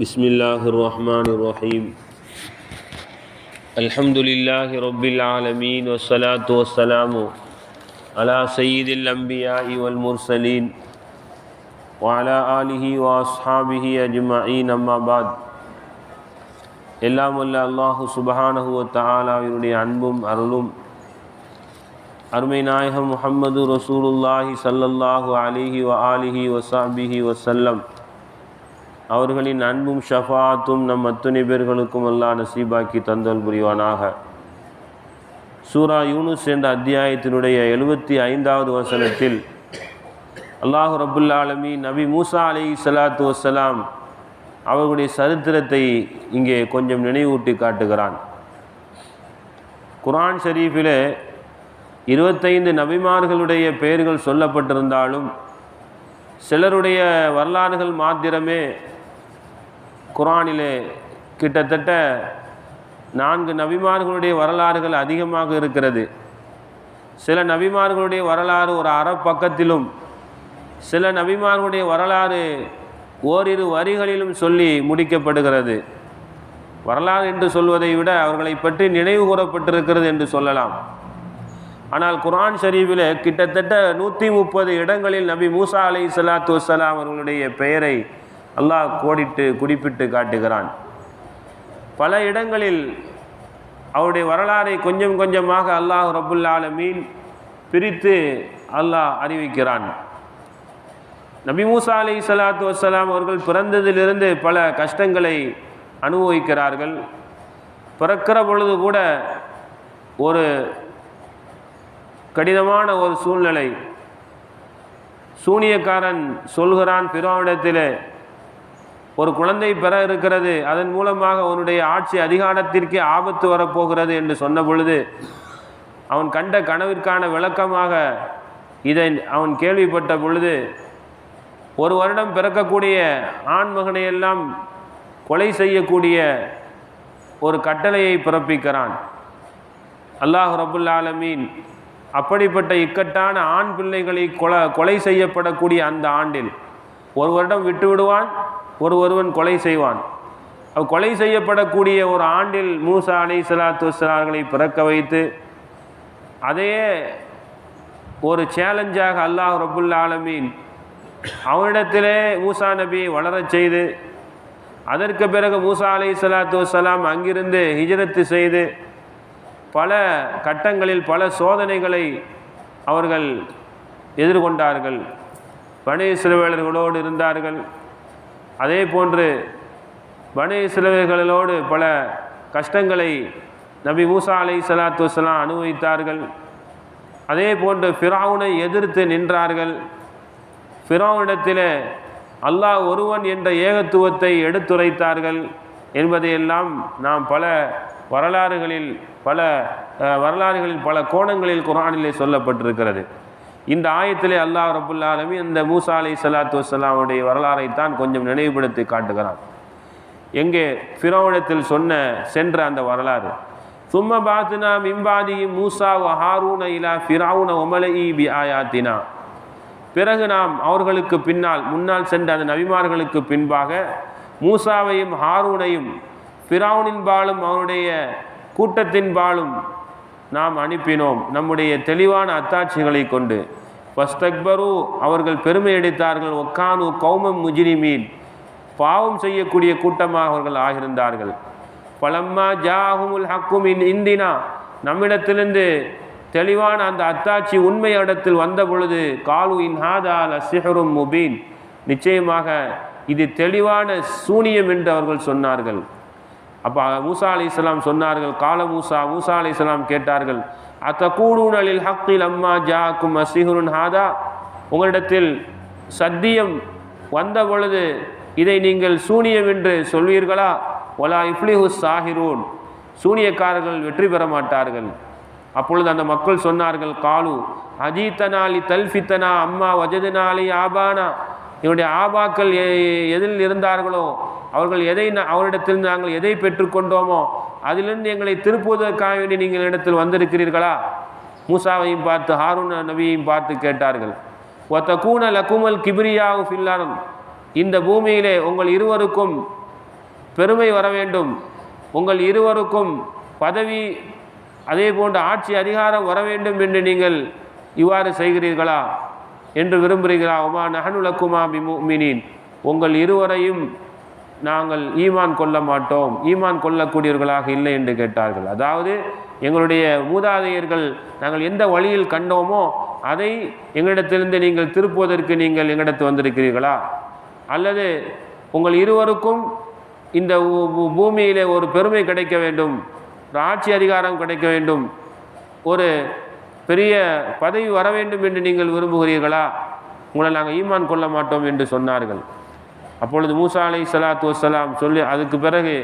بسم الله الرحمن الرحيم الحمد لله رب العالمين والصلاة والسلام على سيد الأنبياء والمرسلين وعلى آله وأصحابه أجمعين أما بعد எல்லாம் வல்ல அல்லாஹு சுபஹானஹு தஆலாவினுடைய அன்பும் அருளும் அருமை நாயகம் முஹம்மது ரசூலுல்லாஹி ஸல்லல்லாஹு அலைஹி வ ஆலிஹி வஸஹ்பிஹி வஸல்லம் அவர்களின் அன்பும் ஷஃபாத்தும் நம் அத்துணை பேர்களுக்கும் அல்லாஹ் நசீபாக்கி தந்தல் புரிவானாக. சூரா யூனுஸ் என்ற அத்தியாயத்தினுடைய எழுபத்தி ஐந்தாவது வசனத்தில் அல்லாஹு ரபுல் ஆலமி நபி மூசா அலி சலாத்து வசலாம் அவர்களுடைய சரித்திரத்தை இங்கே கொஞ்சம் நினைவூட்டி காட்டுகிறான். குரான் ஷரீஃபிலே இருபத்தைந்து நபிமார்களுடைய பெயர்கள் சொல்லப்பட்டிருந்தாலும் சிலருடைய வரலாறுகள் மாத்திரமே குரானிலே கிட்டத்தட்ட நான்கு நபிமார்களுடைய வரலாறுகள் அதிகமாக இருக்கிறது. சில நபிமார்களுடைய வரலாறு ஒரு அறப்பக்கத்திலும் சில நபிமார்களுடைய வரலாறு ஓரிரு வரிகளிலும் சொல்லி முடிக்கப்படுகிறது. வரலாறு என்று சொல்வதை விட அவர்களை பற்றி நினைவு கூறப்பட்டிருக்கிறது என்று சொல்லலாம். ஆனால் குரான் ஷரீஃபில் கிட்டத்தட்ட நூற்றி முப்பது இடங்களில் நபி மூசா அலை சலாத்து வசலாம் அவர்களுடைய பெயரை அல்லாஹ் கோடிட்டு குறிப்பிட்டு காட்டுகிறான். பல இடங்களில் அவருடைய வரலாறை கொஞ்சம் கொஞ்சமாக அல்லாஹ் ரபுல் ஆலமீன் பிரித்து அல்லாஹ் அறிவிக்கிறான். நபி மூசா அலி சலாத்து வசலாம் அவர்கள் பிறந்ததிலிருந்து பல கஷ்டங்களை அனுபவிக்கிறார்கள். பிறக்கிற பொழுது கூட ஒரு கடினமான ஒரு சூழ்நிலை. சூனியக்காரன் சொல்கிறான் பிறவிடத்தில் ஒரு குழந்தை பெற இருக்கிறது அதன் மூலமாக அவனுடைய ஆட்சி அதிகாரத்திற்கே ஆபத்து வரப்போகிறது என்று சொன்ன பொழுது அவன் கண்ட கனவிற்கான விளக்கமாக இதை அவன் கேள்விப்பட்ட பொழுது ஒரு வருடம் பிறக்கக்கூடிய ஆண் மகனையெல்லாம் கொலை செய்யக்கூடிய ஒரு கட்டளையை பிறப்பிக்கிறான். அல்லாஹ் ரபுல் ஆலமீன் அப்படிப்பட்ட இக்கட்டான ஆண் பிள்ளைகளை கொலை கொலை செய்யப்படக்கூடிய அந்த ஆண்டில் ஒரு வருடம் விட்டு விடுவான் ஒரு ஒருவன் கொலை செய்வான். அவ் கொலை செய்யப்படக்கூடிய ஒரு ஆண்டில் மூசா அலை சலாத்து வஸ்லார்களை பிறக்க வைத்து அதையே ஒரு சேலஞ்சாக அல்லாஹ் ரபுல் ஆலமீன் அவனிடத்திலே மூசா நபியை வளரச் செய்து அதற்கு பிறகு மூசா அலை சலாத்து வலாம் அங்கிருந்து ஹிஜரத்து செய்து பல கட்டங்களில் பல சோதனைகளை அவர்கள் எதிர்கொண்டார்கள். பணி சிறுவர்களோடு இருந்தார்கள். அதே போன்று பனி சிலவர்களோடு பல கஷ்டங்களை நபி மூசா அலை சலாத்து வலாம் அனுபவித்தார்கள். அதே போன்று ஃபிராவுனை எதிர்த்து நின்றார்கள். ஃபிராவுனிடத்தில் அல்லாஹ் ஒருவன் என்ற ஏகத்துவத்தை எடுத்துரைத்தார்கள் என்பதையெல்லாம் நாம் பல வரலாறுகளில் பல வரலாறுகளில் பல கோணங்களில் குரானிலே சொல்லப்பட்டிருக்கிறது. இந்த ஆயத்திலே அல்லாஹ் ரபுல்லாலுமே இந்த மூசா அலி சலாத்து வலாமுடைய வரலாறைத்தான் கொஞ்சம் நினைவுபடுத்தி காட்டுகிறான். எங்கே? ஃபிரோனிடத்தில் சொன்ன சென்ற அந்த வரலாறு. சும்ம பாத்தினா மிம்பாதி மூசா ஹாரூன இலா ஃபிராவுன ஒமலஇ பி ஆயாத்தினா. பிறகு நாம் அவர்களுக்கு பின்னால் முன்னால் சென்ற அந்த நபிமார்களுக்கு பின்பாக மூசாவையும் ஹாரூனையும் பிராவுனின் பாலும் அவனுடைய கூட்டத்தின் பாலும் நாம் அனுப்பினோம். நம்முடைய தெளிவான அத்தாட்சிகளை கொண்டு. ஃபஸ்தக்பரு அவர்கள் பெருமை அடித்தார்கள். ஒக்கானு கௌமம் முஜிரிமீன். பாவம் செய்யக்கூடிய கூட்டமாக அவர்கள் ஆகியிருந்தார்கள். பலம்மா ஜாஹுமுல் ஹக்கும் இன் இந்தினா. நம்மிடத்திலிருந்து தெளிவான அந்த அத்தாட்சி உண்மை இடத்தில் வந்த பொழுது காலு இன் ஹாதால் அசிஹரும் முபீன். நிச்சயமாக இது தெளிவான சூனியம் என்று அவர்கள் சொன்னார்கள். அப்போ மூசா அலி இஸ்லாம் சொன்னார்கள் கால மூசா மூசா அலி இஸ்லாம் கேட்டார்கள் அத்த கூடுனலில் ஹக்கில் அம்மா ஜாக்கும் அசிஹுருன் ஹாதா? உங்களிடத்தில் சத்தியம் வந்த பொழுது இதை நீங்கள் சூனியம் என்று சொல்வீர்களா? ஒலா இஃப்லிஹு சாஹிரூன் சூனியக்காரர்கள் வெற்றி பெற மாட்டார்கள். அப்பொழுது அந்த மக்கள் சொன்னார்கள் காலு அஜீத்தனாலி தல்ஃபித்தனா அம்மா வஜதனாலி ஆபானா? என்னுடைய ஆபாக்கள் எதில் இருந்தார்களோ அவர்கள் எதை அவரிடத்தில் நாங்கள் எதை பெற்றுக்கொண்டோமோ அதிலிருந்து எங்களை திருப்புவதற்காக வேண்டி நீங்கள் இடத்தில் வந்திருக்கிறீர்களா? மூசாவையும் பார்த்து ஹாரூன் நபியையும் பார்த்து கேட்டார்கள். ஒத்த கூன லக்குமல் கிபிரியாவு ஃபில்லாரும் இந்த பூமியிலே உங்கள் இருவருக்கும் பெருமை வர வேண்டும். உங்கள் இருவருக்கும் பதவி அதே போன்ற ஆட்சி அதிகாரம் வர வேண்டும் என்று நீங்கள் இவ்வாறு செய்கிறீர்களா? என்று விரும்புகிறீர்களா? உமா நகனுலக்குமா பிமுமினின் உங்கள் இருவரையும் நாங்கள் ஈமான் கொள்ள மாட்டோம் ஈமான் கொள்ளக்கூடியவர்களாக இல்லை என்று கேட்டார்கள். அதாவது எங்களுடைய மூதாதையர்கள் நாங்கள் எந்த வழியில் கண்டோமோ அதை எங்களிடத்திலிருந்து நீங்கள் திருப்புவதற்கு நீங்கள் எங்களிடத்து வந்திருக்கிறீர்களா? அல்லது உங்கள் இருவருக்கும் இந்த பூமியிலே ஒரு பெருமை கிடைக்க வேண்டும் ஒரு ஆட்சி அதிகாரம் கிடைக்க வேண்டும் ஒரு பெரிய பதவி வர வேண்டும் என்று நீங்கள் விரும்புகிறீர்களா? உங்களை நாங்கள் ஈமான் கொள்ள மாட்டோம் என்று சொன்னார்கள். அப்பொழுது மூசா அலை சலாத்து வசலாம் சொல்லி அதுக்கு பிறகு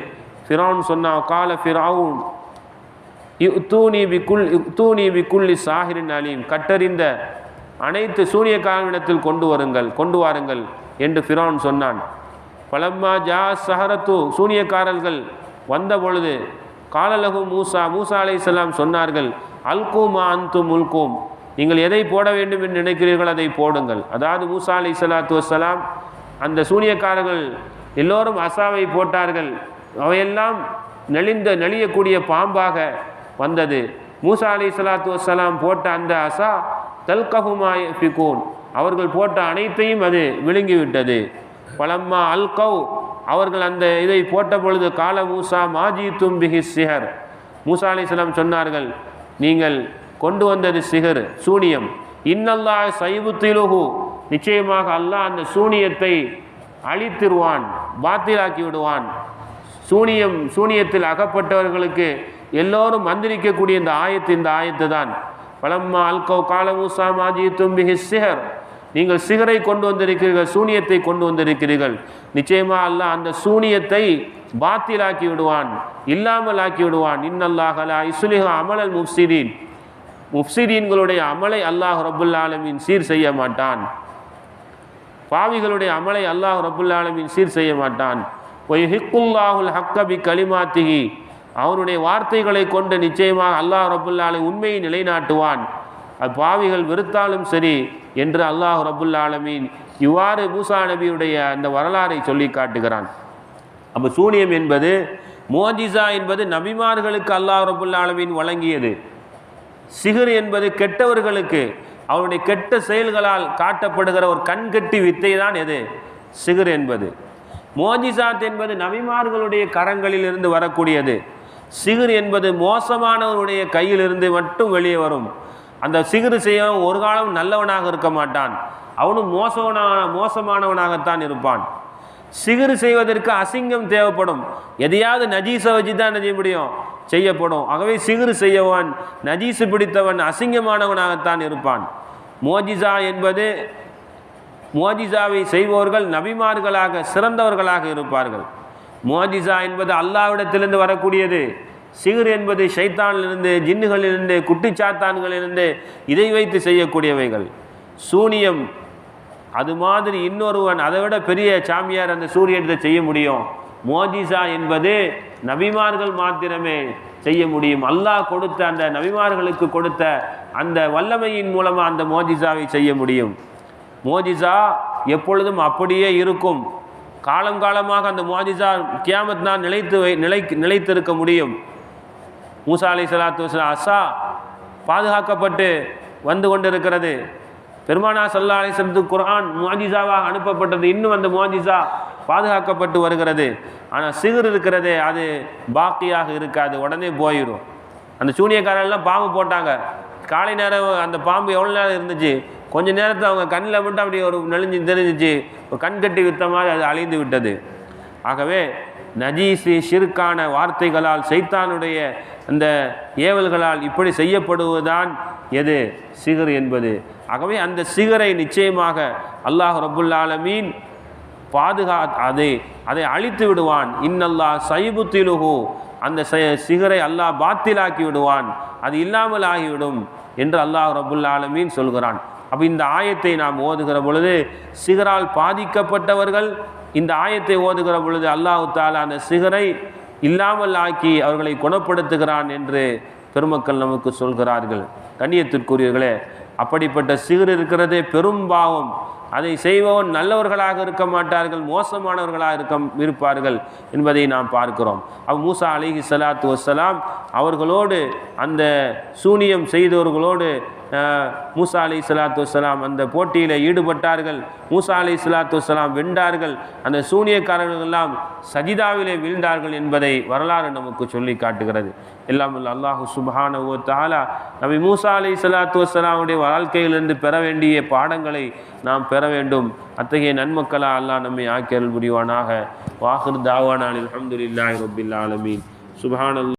ஃபிரௌன் சொன்னா கால ஃபிரௌன் தூணி பிக்குல் தூணி பிக்குல்லி சாஹிரின் அலீம் கட்டறிந்த அனைத்து சூனியக்காரனிடத்தில் கொண்டு வருங்கள் கொண்டு வாருங்கள் என்று ஃபிரௌன் சொன்னான். பலம்மா ஜா சஹரத்து சூனியக்காரர்கள் வந்த பொழுது காலலகு மூசா மூசா சலாம் சொன்னார்கள் அல்கூமா அந்து முல்கூம் நீங்கள் எதை போட வேண்டும் என்று நினைக்கிறீர்கள் அதை போடுங்கள். அதாவது மூசா அலை சலாத்து வசலாம் அந்த சூனியக்காரர்கள் எல்லோரும் அசாவை போட்டார்கள். அவையெல்லாம் நெளிந்த நெளியக்கூடிய பாம்பாக வந்தது. மூசா அலி சலாத்து வசலாம் போட்ட அந்த அசா தல்கஹுமாய் பிகூன் அவர்கள் போட்ட அனைத்தையும் அது விழுங்கிவிட்டது. பலம்மா அல்கவ் அவர்கள் அந்த இதை போட்ட பொழுது கால மூசா மாஜி தும்பிகி சிஹர். மூசா அலிஸ்லாம் சொன்னார்கள் நீங்கள் கொண்டு வந்தது சிகர் சூனியம். இன்னல்லா சைபுத்திலுகு நிச்சயமாக அல்லாஹ் அந்த சூனியத்தை அழித்திருவான் பாத்திலாக்கி விடுவான். சூனியம் சூனியத்தில் அகப்பட்டவர்களுக்கு எல்லோரும் மந்திரிக்கக்கூடிய இந்த ஆயத்து இந்த ஆயத்து தான். பலம்மா அல்கோ காலமூசா மாஜி தும்பிகி சிஹர். நீங்கள் சிகரை கொண்டு வந்திருக்கிறீர்கள் சூனியத்தை கொண்டு வந்திருக்கிறீர்கள். நிச்சயமா அல்லாஹ் அந்த சூனியத்தை பாத்திலாக்கி விடுவான் இல்லாமல் ஆக்கி விடுவான் இன்னல்லாஹலா இசுலிஹா அமலல் முஃப்சிதீன். முஃப்சிதீன்களுடைய அமலை அல்லாஹ் ரபுல்லாலமின் சீர் செய்ய மாட்டான். பாவிகளுடைய அமலை அல்லாஹ் ரபுல்லாலமின் சீர் செய்ய மாட்டான். ஹிக்குல்லாஹுல் ஹக்கபி கலிமாத்திகி அவனுடைய வார்த்தைகளை கொண்டு நிச்சயமாக அல்லாஹ் ரபுல்லாலை உண்மையை நிலைநாட்டுவான். அது பாவிகள் வெறுத்தாலும் சரி என்று அல்லாஹ் ரபுல் ஆலமீன் இவ்வாறு மூசா நபியுடைய அந்த வரலாறை சொல்லி காட்டுகிறான். அப்போ சூனியம் என்பது மோஜிசா என்பது நபிமார்களுக்கு அல்லாஹ் ரபுல் ஆலமீன் வழங்கியது. சிகர் என்பது கெட்டவர்களுக்கு அவருடைய கெட்ட செயல்களால் காட்டப்படுகிற ஒரு கண்கட்டி வித்தை தான் எது? சிகர் என்பது. மோஜிசாத் என்பது நபிமார்களுடைய கரங்களில் இருந்து வரக்கூடியது. சிகிர் என்பது மோசமானவருடைய கையிலிருந்து மட்டும் வெளியே வரும். அந்த சிகிர் செய்யவன் ஒரு காலம் நல்லவனாக இருக்க மாட்டான். அவனும் மோசவனான மோசமானவனாகத்தான் இருப்பான். சிகிறு செய்வதற்கு அசிங்கம் தேவைப்படும். எதையாவது நஜீஸை வச்சு தான் என்ன செய்ய முடியும்? செய்யப்படும். ஆகவே சிகிறு செய்யவன் நஜீசு பிடித்தவன் அசிங்கமானவனாகத்தான் இருப்பான். மோஜிசா என்பது மோஜிசாவை செய்பவர்கள் நபிமார்களாக சிறந்தவர்களாக இருப்பார்கள். மோஜிசா என்பது அல்லாவிடத்திலிருந்து வரக்கூடியது. சிகிர் என்பது ஷைத்தானிலிருந்து ஜின்னுகளிலிருந்து குட்டிச்சாத்தான்களிலிருந்து இதை வைத்து செய்யக்கூடியவைகள். சூனியம் அது மாதிரி இன்னொருவன் அதை விட பெரிய சாமியார் அந்த சூரியனத்தை செய்ய முடியும். மோஜிசா என்பது நபிமார்கள் மாத்திரமே செய்ய முடியும். அல்லாஹ் கொடுத்த அந்த நபிமார்களுக்கு கொடுத்த அந்த வல்லமையின் மூலமாக அந்த மோஜிசாவை செய்ய முடியும். மோஜிசா எப்பொழுதும் அப்படியே இருக்கும். காலம் காலமாக அந்த மோஜிசா கியாமத் நான் நிலைத்து வை நிலை நிலைத்திருக்க முடியும். மூசா அலை சலாத்து அசா பாதுகாக்கப்பட்டு வந்து கொண்டிருக்கிறது. பெருமானா சல்லா அலிசத்து குர்ஆன் முவாஜிசாவாக அனுப்பப்பட்டது. இன்னும் அந்த முவாஜிசா பாதுகாக்கப்பட்டு வருகிறது. ஆனால் சிகர் இருக்கிறதே அது பாக்கியாக இருக்காது. உடனே போயிடும் அந்த சூனியக்காரெல்லாம் பாம்பு போட்டாங்க. காலை நேரம் அந்த பாம்பு எவ்வளோ நேரம் இருந்துச்சு? கொஞ்ச நேரத்தில் அவங்க கண்ணில் மட்டும் அப்படி ஒரு நெளிஞ்சு தெரிஞ்சிச்சு. கண் கட்டி வித்த மாதிரி அது அழிந்து விட்டது. ஆகவே நஜீசி ஷிர்கான வார்த்தைகளால் சைத்தானுடைய அந்த ஏவல்களால் இப்படி செய்யப்படுவதுதான் எது? சிகர் என்பது. ஆகவே அந்த சிகரை நிச்சயமாக அல்லாஹ் ரபுல்லாலமீன் பாதுகா அதை அதை அழித்து விடுவான். இன்னல்லாஹ் சைபுத்திலுகு அந்த ச- சிகரை அல்லாஹ் பாத்திலாக்கி விடுவான். அது இல்லாமல் ஆகிவிடும் என்று அல்லாஹ் ரபுல்லாலமீன் சொல்கிறான். அப்போ இந்த ஆயத்தை நாம் ஓதுகிற பொழுது சிகரால் பாதிக்கப்பட்டவர்கள் இந்த ஆயத்தை ஓதுகிற பொழுது அல்லாஹு தாலா அந்த சிகரை இல்லாமல் ஆக்கி அவர்களை குணப்படுத்துகிறான் என்று பெருமக்கள் நமக்கு சொல்கிறார்கள். கண்ணியத்திற்குரியவர்களே அப்படிப்பட்ட சிகர் இருக்கிறதே பெரும் பாவம். அதை செய்பவன் நல்லவர்களாக இருக்க மாட்டார்கள் மோசமானவர்களாக இருக்க இருப்பார்கள் என்பதை நாம் பார்க்கிறோம். அவ் மூசா அலிஹி சலாத்து வசலாம் அவர்களோடு அந்த சூனியம் செய்தவர்களோடு மூசா அலி சலாத்து வசலாம் அந்த போட்டியில் ஈடுபட்டார்கள். மூசா அலி சலாத்து வசலாம் வென்றார்கள். அந்த சூனியக்காரர்கள் எல்லாம் சஜிதாவிலே வீழ்ந்தார்கள் என்பதை வரலாறு நமக்கு சொல்லி காட்டுகிறது. எல்லாம் அல்லாஹு சுபஹான ஓ தாலா நபி மூசா அலை சலாத்து வசலாமுடைய வாழ்க்கையிலிருந்து பெற வேண்டிய பாடங்களை நாம் பெற வேண்டும். அத்தகைய நன்மக்களா அல்லாஹ் நம்மை ஆக்கியல் புரிவானாக. வாஹிர் தாவானான் அல்ஹம்துலில்லாஹி ரபில் ஆலமீன். சுப்ஹானல்லாஹ்